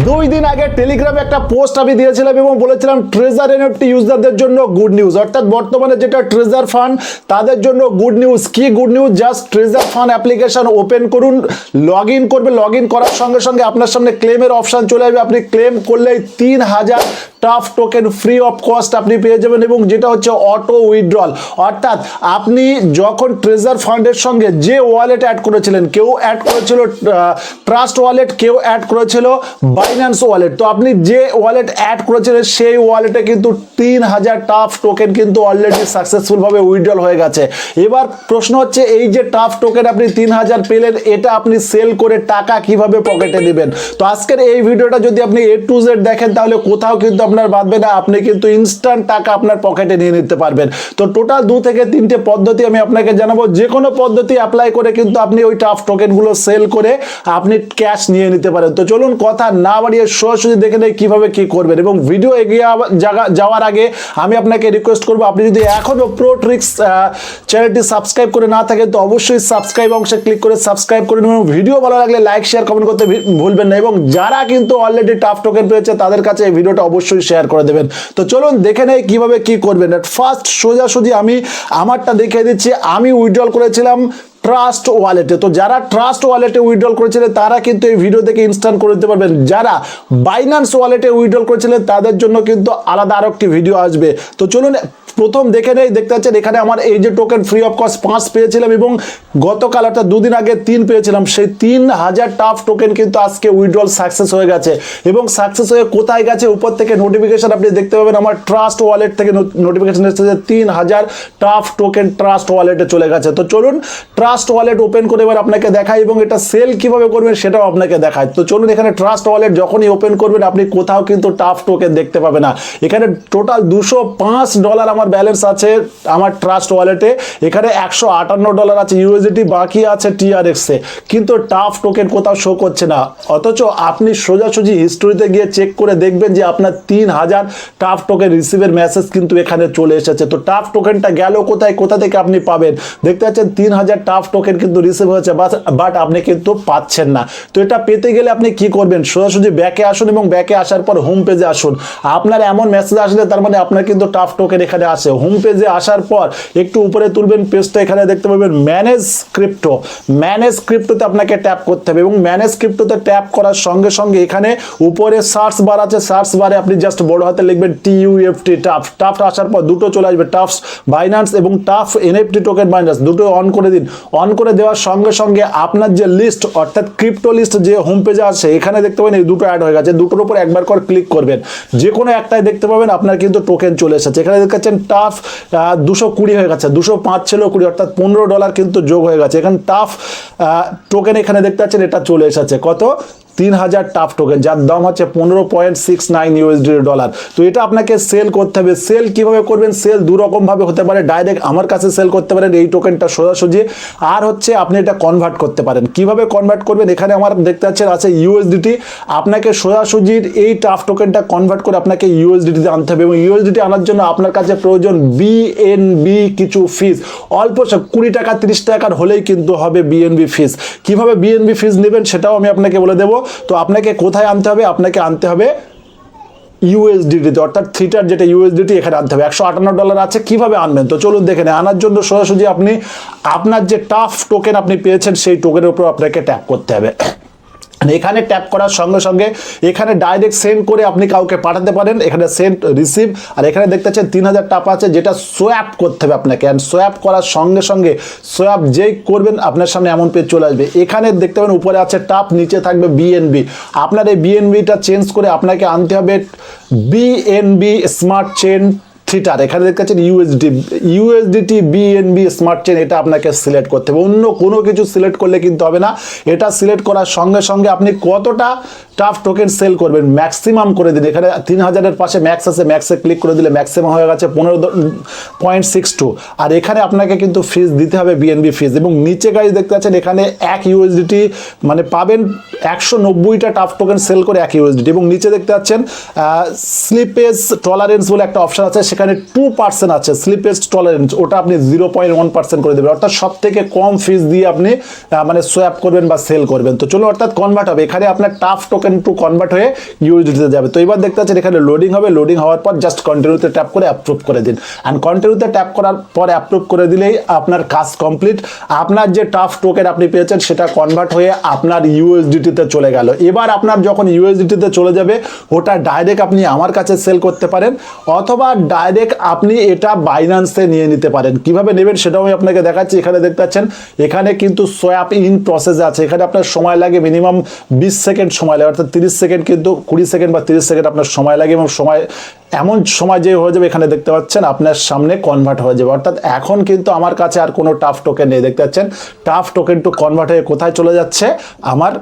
দুই দিন আগে টেলিগ্রামে একটা পোস্ট আমি দিয়েছিলাম এবং বলেছিলাম ট্রেজার এনএফটি ইউজারদের জন্য গুড নিউজ অর্থাৎ বর্তমানে যেটা ট্রেজার ফান্ড তাদের জন্য গুড নিউজ কি good news just treasure fund application open করুন লগ ইন করবে। লগ ইন করার সঙ্গে সঙ্গে আপনার সামনে ক্লেমের অপশান চলে যাবে আপনি ক্লেম করলেই তিন হাজার TUF token free of cost আপনি পেয়ে যাবেন এবং যেটা হচ্ছে অটো উইথড্রল অর্থাৎ আপনি যখন ট্রেজার ফান্ডের সঙ্গে যে ওয়ালেট অ্যাড করেছিলেন, কেউ অ্যাড করেছিল ট্রাস্ট ওয়ালেট কেউ অ্যাড করেছিল বাইন্যান্স ওয়ালেট তো আপনি যে ওয়ালেট অ্যাড করেছিলেন, সেই ওয়ালেটে কিন্তু তিন হাজার টাফ টোকেন কিন্তু অলরেডি সাকসেসফুলভাবে উইথড্রল হয়ে গেছে। এবার প্রশ্ন হচ্ছে, এই যে টাফ টোকেন আপনি তিন হাজার পেলেন, এটা আপনি সেল করে টাকা কীভাবে পকেটে দিবেন? তো আজকের এই ভিডিওটা যদি আপনি এ টু জেড দেখেন, তাহলে কোথাও কিন্তু আপনার বাঁধবে না আপনি কিন্তু ইনস্ট্যান্ট টাকা আপনার পকেটে নিয়ে নিতে পারবেন। তো টোটাল দু থেকে তিনটে পদ্ধতি আমি আপনাকে জানাব। যে কোনো পদ্ধতি অ্যাপ্লাই করে কিন্তু আপনি ওই টাফ টোকেনগুলো সেল করে আপনি ক্যাশ নিয়ে নিতে পারেন। তো চলুন কথা না বাড়িয়ে সরাসরি দেখে নেই কীভাবে কী করবেন। এবং ভিডিও এগিয়ে যাওয়ার আগে আমি আপনাকে রিকোয়েস্ট করব, আপনি যদি এখনও প্রো ট্রিক্স চ্যানেলটি সাবস্ক্রাইব করে না থাকেন, তো অবশ্যই সাবস্ক্রাইব অংশে ক্লিক করে সাবস্ক্রাইব করে নেবেন। ভিডিও ভালো লাগলে লাইক শেয়ার কমেন্ট করতে ভুলবেন না। এবং যারা কিন্তু অলরেডি টাফ টোকেন পেয়েছে, তাদের কাছে এই ভিডিওটা অবশ্যই শেয়ার করে দেবেন। তো চলুন দেখে নেই কীভাবে কী করবেন। ফার্স্ট সোজাসুজি আমি আমারটা দেখিয়ে দিচ্ছি। আমি উইড্রল করেছিলাম ট্রাস্ট ওয়ালেটে তো যারা ট্রাস্ট ওয়ালেটে উইড্রল করেছিলেন তারা কিন্তু এই ভিডিও থেকে ইনস্ট্যান্ট করে দিতে পারবেন। যারা বাইনান্স ওয়ালেটে উইড্রল করেছিলেন তাদের জন্য কিন্তু আলাদা আরও একটি ভিডিও আসবে। তো চলুন প্রথম দেখে নেই, দেখতে পাচ্ছেন এখানে আমার এই যে টোকেন ফ্রি অফ কস্ট পাঁচ পেয়েছিলাম এবং গতকাল অর্থাৎ দুদিন আগে তিন পেয়েছিলাম, সেই তিন হাজার টাফ টোকেন কিন্তু আজকে উইথড্রল সাকসেস হয়ে গেছে এবং সাকসেস হয়ে কোথায় গেছে উপর থেকে নোটিফিকেশন আপনি দেখতে পাবেন, আমার ট্রাস্ট ওয়ালেট থেকে নোটিফিকেশন এসেছে যে তিন হাজার টাফ টোকেন ট্রাস্ট ওয়ালেটে চলে গেছে। তো চলুন ট্রাস্ট ওয়ালেট ওপেন করে এবার আপনাকে দেখাই এবং এটা সেল কীভাবে করবেন সেটাও আপনাকে দেখায় তো চলুন, এখানে ট্রাস্ট ওয়ালেট যখনই ওপেন করবেন, আপনি কোথাও কিন্তু টাফ টোকেন দেখতে পাবেন না। এখানে টোটাল দুশো পাঁচ ডলার আমার ব্যালেন্স আছে আমার ট্রাস্ট ওয়ালেটে এখানে একশো আটান্ন ডলার আছে ইউএসডিটি বাকি আছে টিআরএক্সে কিন্তু টাফ টোকেন কোথাও শো করছে না। অথচ আপনি সোজাসুজি হিস্টোরিতে গিয়ে চেক করে দেখবেন যে আপনার তিন হাজার টাফ টোকেন রিসিভের মেসেজ কিন্তু এখানে চলে এসেছে। তো টাফ টোকেনটা গেল কোথায়? কোথা থেকে আপনি পাবেন? দেখতে পাচ্ছেন তিন হাজার টাফ টোকেন কিন্তু রিসিভ হয়েছে বাট আপনি কিন্তু পাচ্ছেন না। তো এটা পেতে গেলে আপনি কি করবেন? সোজাসুজি ব্যাকে আসুন এবং ব্যাকে আসার পর হোম পেজে আসুন। আপনার এমন মেসেজ আসলে তার মানে আপনার কিন্তু টাফ টোকেন এখানে আসে হোম পেজে আসার পর একটু উপরে তুলবেন পেজটা এখানে দেখতে পাবেন ম্যানেজ ক্রিপ্টো ম্যানেজ ক্রিপ্টোতে আপনাকে ট্যাপ করতে হবে এবং ম্যানেজ ক্রিপ্টোতে ট্যাপ করার সঙ্গে সঙ্গে এখানে উপরে সার্চ বার আছে। সার্চ বারে আপনি জাস্ট বড় হাতে লিখবেন টি ইউএফটি টাফ টাফ আসার পর দুটো চলে আসবে টাফস বাইন্যান্স এবং টাফ এনএফটি টোকেন বাইন্যান্স দুটো অন করে দিন। অন করে দেওয়ার সঙ্গে সঙ্গে আপনার যে লিস্ট অর্থাৎ ক্রিপ্টো লিস্ট যে হোম পেজে আছে, এখানে দেখতে পাবেন এই দুটো অ্যাড হয়ে গেছে। দুটোর উপর একবার করে ক্লিক করবেন। যে কোনো একটাই দেখতে পাবেন, আপনার কিন্তু টোকেন চলে এসেছে। এখানে দেখাচ্ছেন টাফ দুশো কুড়ি হয়ে গেছে, দুশো পাঁচ ছিল কুড়ি, অর্থাৎ পনেরো ডলার কিন্তু যোগ হয়ে গেছে। এখানে টাফ টোকেন এখানে দেখতে পাচ্ছেন, এটা চলে এসেছে। কত? তিন হাজার টাফ টোকেন যার দাম হচ্ছে পনেরো point six nine USD dollar তো এটা আপনাকে সেল করতে হবে। সেল কীভাবে করবেন? সেল দু রকম ভাবে হতে পারে। ডাইরেক্ট আমার কাছে সেল করতে পারেন এই টোকেনটা সোজাসুজি। আর হচ্ছে আপনি এটা কনভার্ট করতে পারেন। কীভাবে কনভার্ট করবেন? এখানে আমার দেখতে পাচ্ছেন আছে ইউএসডিটি আপনাকে সোজাসুজির এই টাফ টোকেনটা কনভার্ট করে আপনাকে ইউএসডিটিতে আনতে হবে এবং ইউএসডিটি আনার জন্য আপনার কাছে প্রয়োজন বিএনবি কিছু ফিস অল্প কুড়ি টাকা, তিরিশ টাকার হলেই কিন্তু হবে বিএনবি ফিস কীভাবে বিএনবি ফিস নেবেন সেটাও আমি আপনাকে বলে দেবো। তো আপনাকে কোথায় আনতে হবে? আপনাকে আনতে হবে ইউএসডিটিতে অর্থাৎ থ্রিটার যেটা ইউএসডিটি এখানে আনতে হবে। একশো আটান্ন ডলার আছে, কীভাবে আনবেন? তো চলুন দেখে নেই। আনার জন্য সোজাসুজি আপনি আপনার যে টাফ টোকেন আপনি পেয়েছেন, সেই টোকেনের উপর আপনাকে ট্যাপ করতে হবে। এখানে ট্যাপ করার সঙ্গে সঙ্গে এখানে ডাইরেক্ট সেন্ড করে আপনি কাউকে পাঠাতে পারেন। এখানে সেন্ড রিসিভ আর এখানে দেখতে পাচ্ছেন তিন হাজার টাকা আছে, যেটা সোয়াপ করতে হবে আপনাকে। অ্যান্ড সোয়াপ করার সঙ্গে সঙ্গে সোয়াপ যেই করবেন, আপনার সামনে এমন পেজ চলে আসবে। এখানে দেখতে পাবেন উপরে আছে টাপ নিচে থাকবে বিএনবি আপনার এই বিএনবিটা চেঞ্জ করে আপনাকে আনতে হবে বিএনবি স্মার্ট চেন থিটার এখানে দেখতে পাচ্ছেন USD USDT BNB smart chain এটা আপনাকে সিলেক্ট করতে হবে। অন্য কোনো কিছু সিলেক্ট করলে কিন্তু হবে না। এটা সিলেক্ট করার সঙ্গে সঙ্গে আপনি কতটা টাফ টোকেন সেল করবেন ম্যাক্সিমাম করে দিন। এখানে তিন হাজারের পাশে ম্যাক্স আছে ম্যাক্সে ক্লিক করে দিলে ম্যাক্সিমাম হয়ে গেছে পনেরো পয়েন্ট সিক্স টু আর এখানে আপনাকে কিন্তু ফিস দিতে হবে বিএনবি ফিস এবং নিচে গাড়ি দেখতে পাচ্ছেন এখানে এক ইউএসডিটি মানে পাবেন একশো নব্বইটা টাফ টোকেন সেল করে এক ইউএসডিটি এবং নিচে দেখতে পাচ্ছেন স্লিপেজ টলারেন্স বলে একটা অপশন আছে, সেখানে টু পার্সেন্ট আছে স্লিপেজ টলারেন্স ওটা আপনি জিরো পয়েন্ট ওয়ান পার্সেন্ট করে দেবেন। অর্থাৎ সব থেকে কম ফিস দিয়ে আপনি মানে সোয়াপ করবেন বা সেল করবেন। তো চলো অর্থাৎ কনভার্ট হবে। এখানে আপনার টাফ টোকেন টু কনভার্ট হয়ে ইউএসডিতে যাবে। তো এবার দেখতে পাচ্ছেন, এখানে লোডিং হবে। লোডিং হওয়ার পর জাস্ট কন্টিনিউতে ট্যাপ করে অ্যাপ্রুভ করে দিন। অ্যান্ড কন্টিনিউতে ট্যাপ করার পর অ্যাপ্রুভ করে দিলেই আপনার কাজ কমপ্লিট আপনার যে টাফ টোকেন আপনি পেয়েছেন, সেটা কনভার্ট হয়ে আপনার ইউএসডিটিতে চলে গেল। এবার আপনার যখন ইউএসডিটিতে চলে যাবে, ওটা ডাইরেক্ট আপনি আমার কাছে সেল করতে পারেন। অথবা ডাইরেক্ট আপনি এটা বাইন্যান্সে নিয়ে নিতে পারেন। কীভাবে নেবেন সেটাও আমি আপনাকে দেখাচ্ছি, এখানে দেখতে পাচ্ছেন। এখানে কিন্তু সোয়াপ ইন প্রসেস আছে। এখানে আপনার সময় লাগে মিনিমাম বিশ সেকেন্ড সময় লাগে, অর্থাৎ তিরিশ সেকেন্ড কিন্তু কুড়ি সেকেন্ড বা তিরিশ সেকেন্ড আপনার সময় লাগে এবং সময়, এমন সময় যে হয়ে যাবে, এখানে দেখতে পাচ্ছেন আপনার সামনে কনভার্ট হয়ে যাবে। অর্থাৎ এখন কিন্তু আমার কাছে আর কোনো টাফ টোকেন নেই। দেখতে পাচ্ছেন টাফ টোকেন টু কনভার্ট হয়ে কোথায় চলে যাচ্ছে? আমার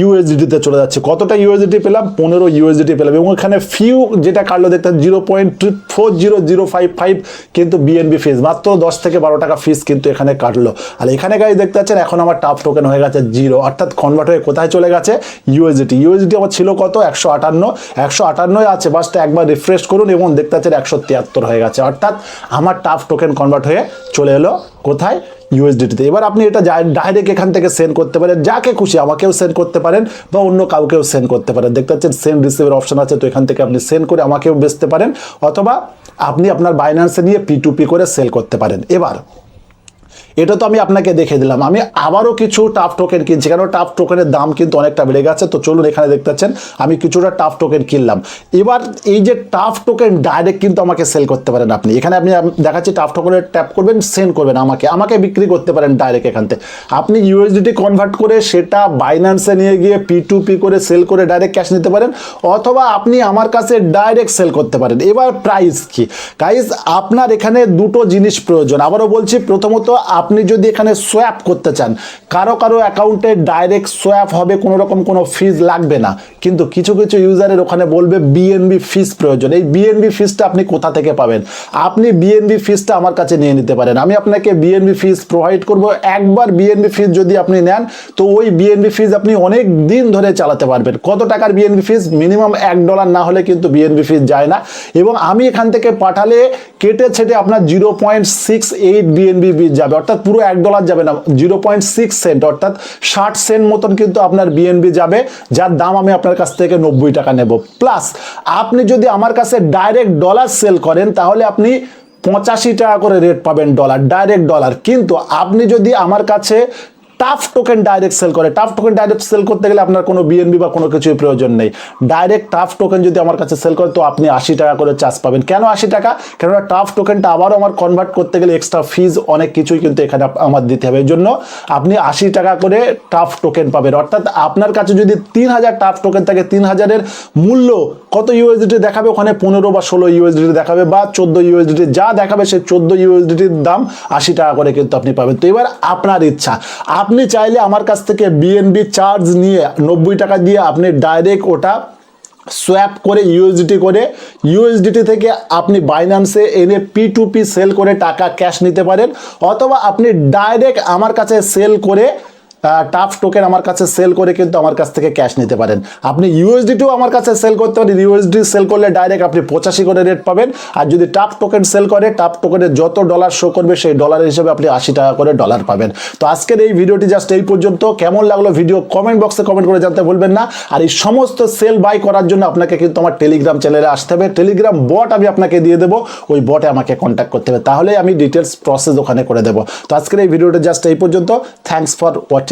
ইউএসডিতে চলে যাচ্ছে। কতটা ইউএসডিটি পেলাম? পনেরো ইউএসডিটি পেলাম। এবং এখানে ফিউ যেটা কাটলো দেখতে zero point four zero zero five five কিন্তু বিএনবি ফিস মাত্র দশ থেকে বারো টাকা ফিস কিন্তু এখানে কাটলো। আর এখানে গাড়ি দেখতে পাচ্ছেন, এখন আমার টাফ টোকেন হয়ে গেছে জিরো অর্থাৎ কনভার্ট হয়ে কোথায় চলে গেছে? ইউএসডিটি ইউএসডিটি আমার ছিল কত? একশো আটান্ন। একশো আটান্নই আছে। বাসটা একবার রিফ্রেশ করুন এবং দেখতে পাচ্ছেন একশো তিয়াত্তর হয়ে গেছে। অর্থাৎ আমার টাফ টোকেন কনভার্ট হয়ে চলে এলো। কোথায়? ইউএসডিটিতে এবার আপনি এটা ডাইরেক্ট এখান থেকে সেন্ড করতে পারেন, যাকে খুশি আমাকেও সেন্ড করতে পারেন বা অন্য কাউকেও সেন্ড করতে পারেন। দেখতে পাচ্ছেন সেন্ড রিসিভের অপশন আছে, তো এখান থেকে আপনি সেন্ড করে আমাকেও বেচতে পারেন, অথবা আপনি আপনার বাইন্যান্সে নিয়ে পি টু পি করে সেল করতে পারেন। এবার এটা তো আমি আপনাকে দেখে দিলাম। আমি আবারও কিছু টাফ টোকেন কিনছি। কারণ টাফ টোকেনের দাম কিন্তু অনেকটা বেড়ে গেছে? তো চলুন এখানে দেখতে পাচ্ছেন, আমি কিছুটা টাফ টোকেন কিনলাম। এবার এই যে টাফ টোকেন ডাইরেক্ট কিন্তু আমাকে সেল করতে পারেন আপনি। এখানে আপনি দেখাচ্ছি টাফ টোকেনের ট্যাপ করবেন সেন্ড করবেন আমাকে। আমাকে বিক্রি করতে পারেন ডাইরেক্ট এখান থেকে। আপনি ইউএসডিটি কনভার্ট করে সেটা বাইন্যান্সে নিয়ে গিয়ে পি টু পি করে সেল করে ডাইরেক্ট ক্যাশ নিতে পারেন, অথবা আপনি আমার কাছে ডাইরেক্ট সেল করতে পারেন। এবার প্রাইস কি? প্রাইস আপনার এখানে দুটো জিনিস প্রয়োজন। আবারও বলছি, প্রথমত আপনি যদি এখানে সোয়াপ করতে চান, কারও কারও অ্যাকাউন্টে ডাইরেক্ট সোয়াপ হবে, কোনো রকম কোনো ফিজ লাগবে না। কিন্তু কিছু কিছু ইউজারের ওখানে বলবে বিএনবি ফিস প্রয়োজন। এই বিএনবি ফিসটা আপনি কোথা থেকে পাবেন? আপনি বিএনবি ফিসটা আমার কাছে নিয়ে নিতে পারেন। আমি আপনাকে বিএনবি ফিস প্রোভাইড করব। একবার বিএনবি ফিস যদি আপনি নেন, তো ওই বিএনবি ফিস আপনি অনেক দিন ধরে চালাতে পারবেন। কত টাকার বিএনবি ফিস মিনিমাম এক ডলার না হলে কিন্তু বিএনবি ফিস যায় না। এবং আমি এখান থেকে পাঠালে কেটে ছেটে আপনার zero point six eight BNB যাবে। অর্থাৎ পুরো এক ডলার যাবে না, জিরো পয়েন্ট সিক্স সেন্ট, অর্থাৎ ষাট সেন্ট মতন কিন্তু আপনার বিএনবি যাবে, যার দাম আমি আপনার কাছ থেকে নব্বই টাকা নেব। প্লাস আপনি যদি আমার কাছে ডাইরেক্ট ডলার সেল করেন, তাহলে আপনি পঁচাশি টাকা করে রেট পাবেন ডলার ডাইরেক্ট ডলার কিন্তু আপনি যদি আমার কাছে টাফ টোকেন ডাইরেক্ট সেল করে। টাফ টোকেন ডাইরেক্ট সেল করতে গেলে আপনার কোনো বিএনবি বা কোনো কিছুই প্রয়োজন নেই। ডাইরেক্ট টাফ টোকেন যদি আমার কাছে সেল করে, তো আপনি আশি টাকা করে চার্জ পাবেন। কেন আশি টাকা? কেননা টাফ টোকেনটা আবারও আমার কনভার্ট করতে গেলে এক্সট্রা ফিজ অনেক কিছুই কিন্তু এখানে আমার দিতে হবে। এই জন্য আপনি আশি টাকা করে টাফ টোকেন পাবেন। অর্থাৎ আপনার কাছে যদি তিন হাজার টাফ টোকেন থাকে, তিন হাজারের মূল্য কত ইউএসডিটি দেখাবে? ওখানে পনেরো বা ষোলো ইউএসডিটি দেখাবে বা চোদ্দ ইউএসডিটি যা দেখাবে সেই চোদ্দ ইউএসডিটির দাম আশি টাকা করে কিন্তু আপনি পাবেন। তো এবার আপনার ইচ্ছা। আপনি চাইলে আমার কাছ থেকে বিএনবি চার্জ নিয়ে নব্বই টাকা দিয়ে আপনি ডাইরেক্ট ওটা সোয়াপ করে ইউএসডিটি করে ইউএসডিটি থেকে আপনি বাইন্যান্সে এনে পি টু পি সেল করে টাকা ক্যাশ নিতে পারেন, অথবা আপনি ডাইরেক্ট আমার কাছে সেল করে টাফ টোকেন আমার কাছে সেল করে কিন্তু আমার কাছ থেকে ক্যাশ নিতে পারেন। আপনি ইউএসডিটিও আমার কাছে সেল করতে পারেন। ইউএসডি সেল করলে ডাইরেক্ট আপনি পঁচাশি করে রেট পাবেন। আর যদি টাফ টোকেন সেল করে টাফ টোকেনের যত ডলার শো করবে, সেই ডলার হিসেবে আপনি আশি টাকা করে ডলার পাবেন। তো আজকের এই ভিডিওটি জাস্ট এই পর্যন্ত। কেমন লাগল ভিডিও কমেন্ট বক্সে কমেন্ট করে জানতে ভুলবেন না। আর এই সমস্ত সেল বাই করার জন্য আপনাকে কিন্তু আমার টেলিগ্রাম চ্যানেলে আসতে হবে। টেলিগ্রাম বট আমি আপনাকে দিয়ে দেবো। ওই বটে আমাকে কন্ট্যাক্ট করতে হবে। তাহলে আমি ডিটেলস প্রসেস ওখানে করে দেবো। তো আজকের এই ভিডিওটা জাস্ট এই পর্যন্ত। Thanks for watching